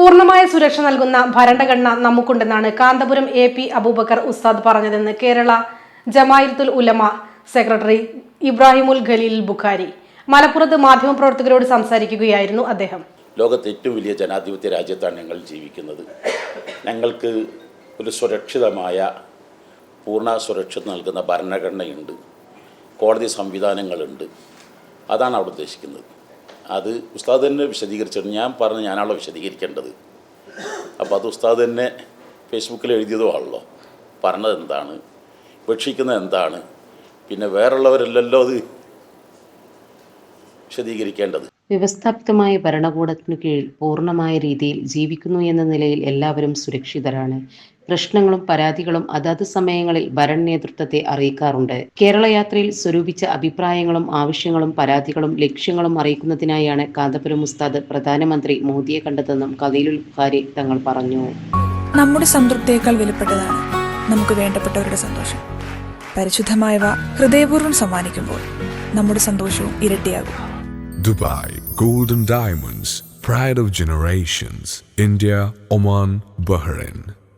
പൂർണമായ സുരക്ഷ നൽകുന്ന ഭരണഘടന നമുക്കുണ്ടെന്നാണ് കാന്തപുരം എ പി അബൂബക്കർ ഉസ്താദ് പറഞ്ഞതെന്ന് കേരള ജമായത്തുൽ ഉലമ സെക്രട്ടറി ഇബ്രാഹിമുൽ ഖലീൽ ബുഖാരി. മലപ്പുറത്ത് മാധ്യമപ്രവർത്തകരോട് സംസാരിക്കുകയായിരുന്നു അദ്ദേഹം. ലോകത്തെ ഏറ്റവും വലിയ ജനാധിപത്യ രാജ്യത്താണ് ഞങ്ങൾ ജീവിക്കുന്നത്. ഞങ്ങൾക്ക് ഒരു സുരക്ഷിതമായ പൂർണ സുരക്ഷ നൽകുന്ന ഭരണഘടനയുണ്ട്. കോടതി സംവിധാനങ്ങളുണ്ട്. അതാണ് അവിടെ ഉദ്ദേശിക്കുന്നത്. അത് ഉസ്താദ് തന്നെ വിശദീകരിച്ചിട്ട് ഞാൻ പറഞ്ഞ് ഞാനാണല്ലോ വിശദീകരിക്കേണ്ടത്. അപ്പോൾ അത് ഉസ്താദ് തന്നെ ഫേസ്ബുക്കിൽ എഴുതിയതോ ആണല്ലോ. പറഞ്ഞത് എന്താണ്? ഉപേക്ഷിക്കുന്നത് എന്താണ്? പിന്നെ വേറുള്ളവരല്ലല്ലോ അത് വിശദീകരിക്കേണ്ടത്. വ്യവസ്ഥാപിതമായ ഭരണകൂടത്തിനു കീഴിൽ പൂർണമായ രീതിയിൽ ജീവിക്കുന്നു എന്ന നിലയിൽ എല്ലാവരും സുരക്ഷിതരാണ്. പ്രശ്നങ്ങളും പരാതികളും അതാത് സമയങ്ങളിൽ ഭരണ നേതൃത്വത്തെ അറിയിക്കാറുണ്ട്. കേരള യാത്രയിൽ സ്വരൂപിച്ച അഭിപ്രായങ്ങളും ആവശ്യങ്ങളും പരാതികളും ലക്ഷ്യങ്ങളും അറിയിക്കുന്നതിനായാണ് കാന്തപുരം ഉസ്താദ് പ്രധാനമന്ത്രി മോദിയെ കണ്ടതെന്നും ഖലീലുൽ ഖാരി തങ്ങൾ പറഞ്ഞു. നമ്മുടെ സംതൃപ്തിയേക്കാൾ വിലപ്പെട്ടതാണ് നമുക്ക് വേണ്ടപ്പെട്ടവരുടെ സന്തോഷം. പരിശുദ്ധമായവ ഹൃദയപൂർവം സമ്മാനിക്കുമ്പോൾ നമ്മുടെ സന്തോഷവും ഇരട്ടിയാകും. Dubai golden diamonds pride of generations India Oman Bahrain.